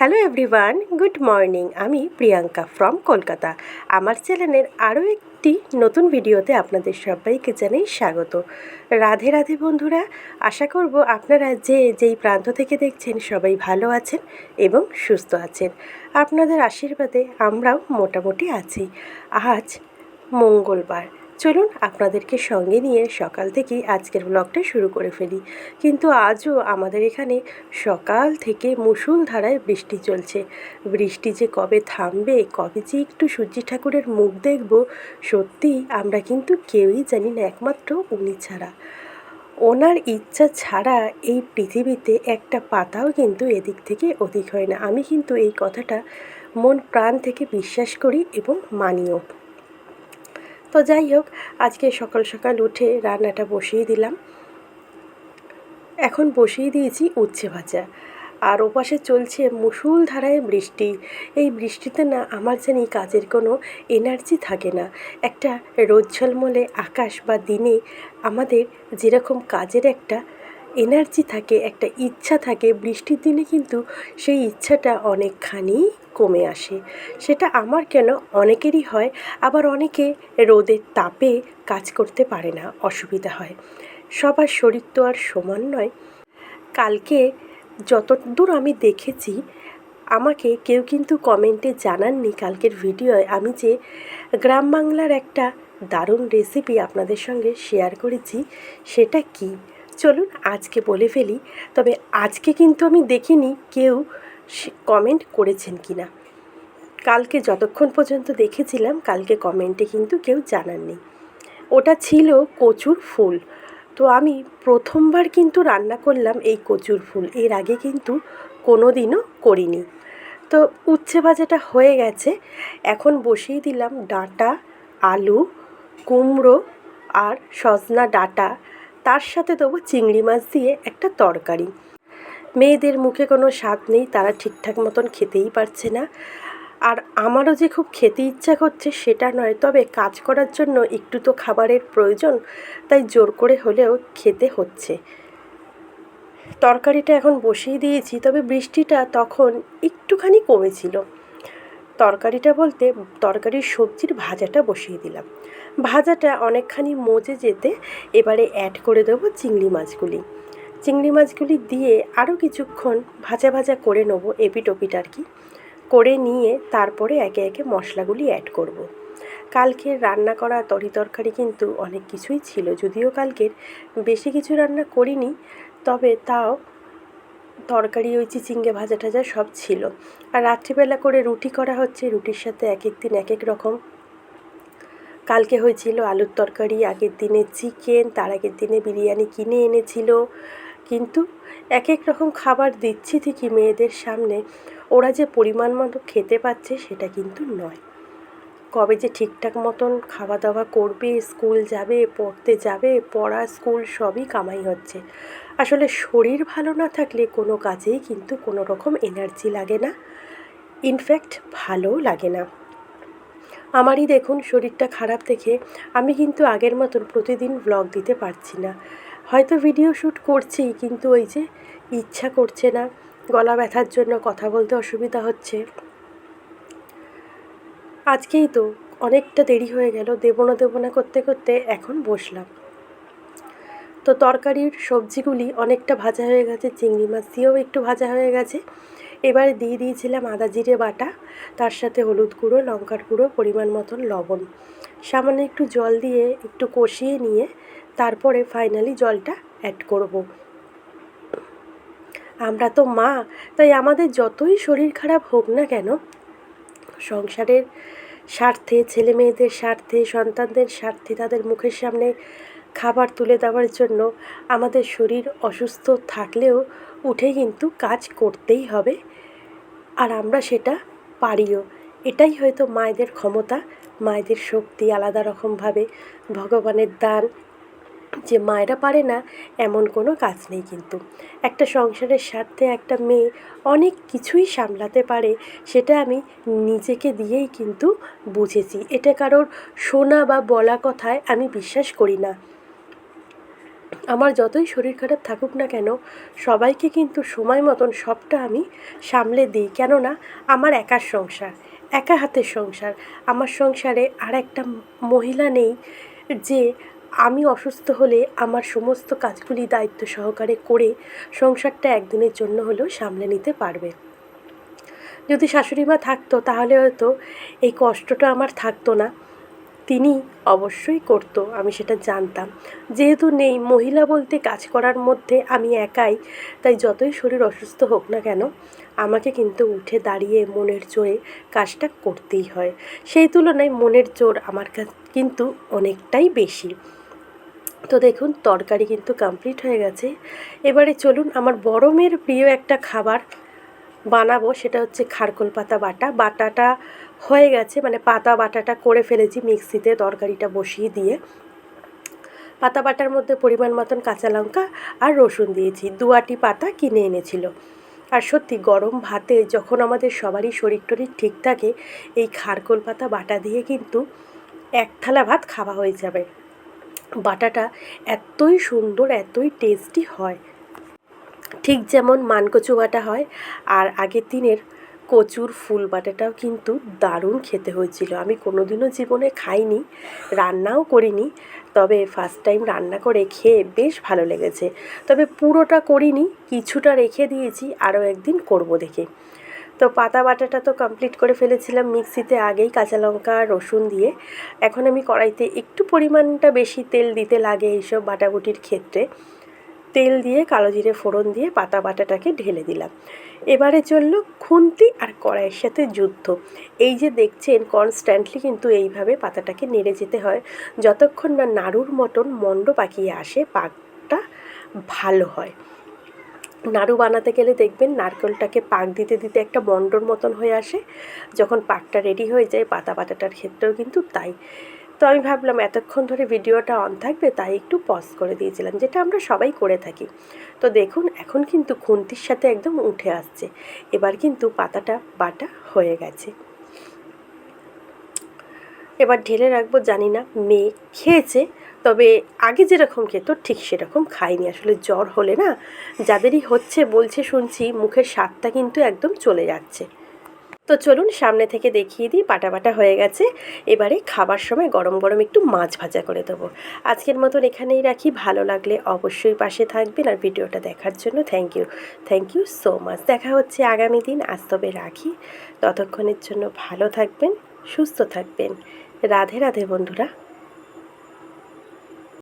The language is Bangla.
হ্যালো এভরিওয়ান গুড মর্নিং আমি প্রিয়াঙ্কা ফ্রম কলকাতা। আমার চ্যানেলের আরও একটি নতুন ভিডিওতে আপনাদের সবাইকে জানাই স্বাগত। রাধে রাধে বন্ধুরা, আশা করব আপনারা যে যেই প্রান্ত থেকে দেখছেন সবাই ভালো আছেন এবং সুস্থ আছেন। আপনাদের আশীর্বাদে আমরাও মোটামুটি আছি। আজ মঙ্গলবার চলুন আপনাদেরকে সঙ্গে নিয়ে সকাল থেকেই আজকের ব্লগটা শুরু করে ফেলি। কিন্তু আজও আমাদের এখানে সকাল থেকে মুষলধারায় বৃষ্টি চলছে। বৃষ্টি যে কবে থামবে, কবে যে একটু সূর্যি ঠাকুরের মুখ দেখব, সত্যি আমরা কিন্তু কেউই জানি না, একমাত্র উনি ছাড়া। ওনার ইচ্ছা ছাড়া এই পৃথিবীতে একটা পাতাও কিন্তু এদিক থেকে অধিক হয় না। আমি কিন্তু এই কথাটা মন প্রাণ থেকে বিশ্বাস করি এবং মানিও। তো যাই হোক, আজকে সকাল সকাল উঠে রান্নাটা বসিয়ে দিলাম। এখন বসিয়ে দিয়েছি উচ্ছে ভাজা। আর ওপাশে চলছে মুসুলধারায় বৃষ্টি। এই বৃষ্টিতে না আমার জানি কাজের কোনো এনার্জি থাকে না। একটা রোদ ঝলমলে আকাশ বা দিনে আমাদের যেরকম কাজের একটা এনার্জি থাকে, একটা ইচ্ছা থাকে, বৃষ্টির দিনে কিন্তু সেই ইচ্ছাটা অনেকখানি কমে আসে। সেটা আমার কেন অনেকেরই হয়, আবার অনেকে রোদের তাপে কাজ করতে পারে না, অসুবিধা হয়। সবার শরীর তো আর সমান নয়। কালকে যতদূর আমি দেখেছি, আমাকে কেউ কিন্তু কমেন্টে জানাননি কালকের ভিডিওয়, আমি যে গ্রাম বাংলার একটা দারুণ রেসিপি আপনাদের সঙ্গে শেয়ার করেছি, সেটা কি? চলুন আজকে বলে ফেলি, তবে আজকে কিন্তু আমি দেখিনি কেউ কমেন্ট করেছেন কি না কালকে যতক্ষণ পর্যন্ত দেখেছিলাম, কালকে কমেন্টে কিন্তু কেউ জানাননি। ওটা ছিল কচুর ফুল। তো আমি প্রথমবার কিন্তু রান্না করলাম এই কচুর ফুল। এর আগে কিন্তু কোনো দিনও করিনি। তো উচ্ছে ভাজাটা হয়ে গেছে। এখন বসিয়ে দিলাম ডাঁটা, আলু, কুমড়ো আর সজনা ডাঁটা। তার সাথে দেবো চিংড়ি মাছ দিয়ে একটা তরকারি। মেয়েদের মুখে কোনো স্বাদ নেই, তারা ঠিকঠাক মতন খেতেই পারছে না। আর আমারও যে খুব খেতে ইচ্ছা করছে সেটা নয়, তবে কাজ করার জন্য একটু তো খাবারের প্রয়োজন, তাই জোর করে হলেও খেতে হচ্ছে। তরকারিটা এখন বসিয়ে দিয়েছি, তবে বৃষ্টিটা তখন একটুখানি কমেছিল। তরকারিটা বলতে তরকারির সবজির ভাজাটা বসিয়ে দিলাম। ভাজাটা অনেকখানি মজে যেতে এবারে অ্যাড করে দেবো চিংড়ি মাছগুলি। চিংড়ি মাছগুলি দিয়ে আরও কিছুক্ষণ ভাজা ভাজা করে নেব এপিট ওপিট আর কি। করে নিয়ে তারপরে একে একে মশলাগুলি অ্যাড করব। কালকের রান্না করা তরি তরকারি কিন্তু অনেক কিছুই ছিল, যদিও কালকের বেশি কিছু রান্না করিনি, তবে তাও তরকারি ওই চিচিঙ্গে ভাজা টাজা সব ছিল। আর রাত্রিবেলা করে রুটি করা হচ্ছে, রুটির সাথে এক এক দিন এক এক রকম। কালকে হয়েছিল আলুর তরকারি, আগের দিনে চিকেন, তার আগের দিনে বিরিয়ানি কিনে এনেছিল। কিন্তু এক এক রকম খাবার দিচ্ছি ঠিকই মেয়েদের সামনে, ওরা যে পরিমাণ মতো খেতে পাচ্ছে সেটা কিন্তু নয়। কবে যে ঠিকঠাক মতন খাওয়া দাওয়া করবে, স্কুল যাবে, পড়তে যাবে, পড়া, স্কুল সবই কামাই হচ্ছে। আসলে শরীর ভালো না থাকলে কোনো কাজেই কিন্তু কোনো রকম এনার্জি লাগে না। ইনফ্যাক্ট ভালো লাগে না। আমারই দেখুন, শরীরটা খারাপ দেখে আমি কিন্তু আগের মতন প্রতিদিন ব্লগ দিতে পারছি না। হয়তো ভিডিও শ্যুট করছি, কিন্তু ওই যে ইচ্ছা করছে না, গলা ব্যথার জন্য কথা বলতে অসুবিধা হচ্ছে। আজকেই তো অনেকটা দেরি হয়ে গেল, দেবো না দেবো না করতে করতে এখন বসলাম। তো তরকারির সবজিগুলি অনেকটা ভাজা হয়ে গেছে, চিংড়ি মাছ দিয়েও একটু ভাজা হয়ে গেছে এবারে দিয়ে দিয়েছিলাম আদা জিরে বাটা, তার সাথে হলুদ গুঁড়ো, লঙ্কার গুঁড়ো, পরিমাণ মতন লবণ সামান্য একটু জল দিয়ে একটু কষিয়ে নিয়ে তারপরে ফাইনালি জলটা অ্যাড করব। আমরা তো মা, তাই আমাদের যতই শরীর খারাপ হোক না কেন, সংসারের স্বার্থে ছেলে মেয়েদের স্বার্থে, সন্তানদের স্বার্থে, তাদের মুখের সামনে খাবার তুলে দেওয়ার জন্য আমাদের শরীর অসুস্থ থাকলেও উঠে কিন্তু কাজ করতেই হবে। আর আমরা সেটা পারিও। এটাই হয়তো মায়েদের ক্ষমতা, মায়েদের শক্তি আলাদা রকমভাবে, ভগবানের দান। যে মায়েরা পারে না, এমন কোনো কাজ নেই কিন্তু। একটা সংসারের স্বার্থে একটা মেয়ে অনেক কিছুই সামলাতে পারে, সেটা আমি নিজেকে দিয়েই কিন্তু বুঝেছি। এটা কারোর শোনা বা বলা কথায় আমি বিশ্বাস করি না। আমার যতই শরীর খারাপ থাকুক না কেন, সবাইকে কিন্তু সময় মতন সবটা আমি সামলে দিই। কেননা, আমার একার সংসার, একা হাতের সংসার। আমার সংসারে আর একটা মহিলা নেই যে আমি অসুস্থ হলে আমার সমস্ত কাজগুলি দায়িত্ব সহকারে করে সংসারটা একদিনের জন্য হলেও সামলে নিতে পারবে। যদি শাশুড়ি মা থাকতো, তাহলে হয়তো এই কষ্টটা আমার থাকতো না। তিনি অবশ্যই করতো, আমি সেটা জানতাম। যেহেতু নেই, মহিলা বলতে কাজ করার মধ্যে আমি একাই, তাই যতই শরীর অসুস্থ হোক না কেন, আমাকে কিন্তু উঠে দাঁড়িয়ে মনের জোরে কাজটা করতেই হয়। সেই তুলনায় মনের জোর আমার কিন্তু অনেকটাই বেশি। তো দেখুন, তরকারি কিন্তু কমপ্লিট হয়ে গেছে। এবারে চলুন, আমার বড় মেয়ের প্রিয় একটা খাবার বানাবো, সেটা হচ্ছে খারকোল পাতা বাটা। বাটাটা হয়ে গেছে মানে পাতা বাটাটা করে ফেলেছি মিক্সিতে তরকারিটা বসিয়ে দিয়ে। পাতা বাটার মধ্যে পরিমাণ মতন কাঁচা লঙ্কা আর রসুন দিয়েছি দুয়াটি পাতা কিনে এনেছিল। আর সত্যি গরম ভাতে যখন আমাদের সবারই শরীর টরীর ঠিক থাকে, এই খারকোল পাতা বাটা দিয়ে কিন্তু এক থালা ভাত খাওয়া হয়ে যাবে। বাটাটা এতই সুন্দর, এতই টেস্টি হয়। ঠিক যেমন মানকচু বাটা হয়, আর আগের দিনের কচুর ফুল বাটাটাও কিন্তু দারুণ খেতে হয়েছিল। আমি কোনোদিনও জীবনে খাইনি, রান্নাও করিনি, তবে ফার্স্ট টাইম রান্না করে খেয়ে বেশ ভালো লেগেছে। তবে পুরোটা করিনি, কিছুটা রেখে দিয়েছি, আরও একদিন করব দেখে। তো পাতা বাটাটা তো কমপ্লিট করে ফেলেছিলাম মিক্সিতে আগেই কাঁচা লঙ্কা, রসুন দিয়ে। এখন আমি কড়াইতে একটু পরিমাণটা বেশি তেল দিতে লাগে এইসব বাটাবুটির ক্ষেত্রে। তেল দিয়ে, কালো জিরে ফোড়ন দিয়ে পাতা বাটাটাকে ঢেলে দিলাম। এবারে চলল খুন্তি আর কড়াইয়ের সাথে যুদ্ধ। এই যে দেখছেন কনস্ট্যান্টলি কিন্তু এইভাবে পাতাটাকে নেড়ে যেতে হয়। যতক্ষণ না নাড়ুর মতন মণ্ড পাকিয়ে আসে, পাকটা ভালো হয়। নাড়ু বানাতে গেলে দেখবেন, নারকেলটাকে পাক দিতে দিতে একটা মণ্ডর মতন হয়ে আসে। যখন পাকটা রেডি হয়ে যায়, পাতা পাতাটার ক্ষেত্রেও কিন্তু তাই। তো আমি ভাবলাম, এতক্ষণ ধরে ভিডিওটা অন থাকবে, তাই একটু পজ করে দিয়েছিলাম, যেটা আমরা সবাই করে থাকি। তো দেখুন, এখন কিন্তু খুন্তির সাথে একদম উঠে আসছে। এবার কিন্তু পাতাটা, বাটা হয়ে গেছে। এবার ঢেলে রাখব, জানি না, মেয়ে খেয়েছে, তবে আগে যেরকম খেত, ঠিক সেরকম খাইনি আসলে জ্বর হলে না, যাদেরই হচ্ছে বলছে শুনছি, মুখের স্বাদটা কিন্তু একদম চলে যাচ্ছে। তো চলুন সামনে থেকে দেখিয়ে দিই পাটা বাটা হয়ে গেছে। এবারে খাবার সময় গরম গরম একটু মাছ ভাজা করে দেবো। আজকের মতন এখানেই রাখি। ভালো লাগলে অবশ্যই পাশে থাকবেন আর ভিডিওটা দেখার জন্য thank you thank you so much দেখা হচ্ছে আগামী দিন, আজ তবে রাখি। ততক্ষণের জন্য ভালো থাকবেন, সুস্থ থাকবেন। রাধে রাধে বন্ধুরা।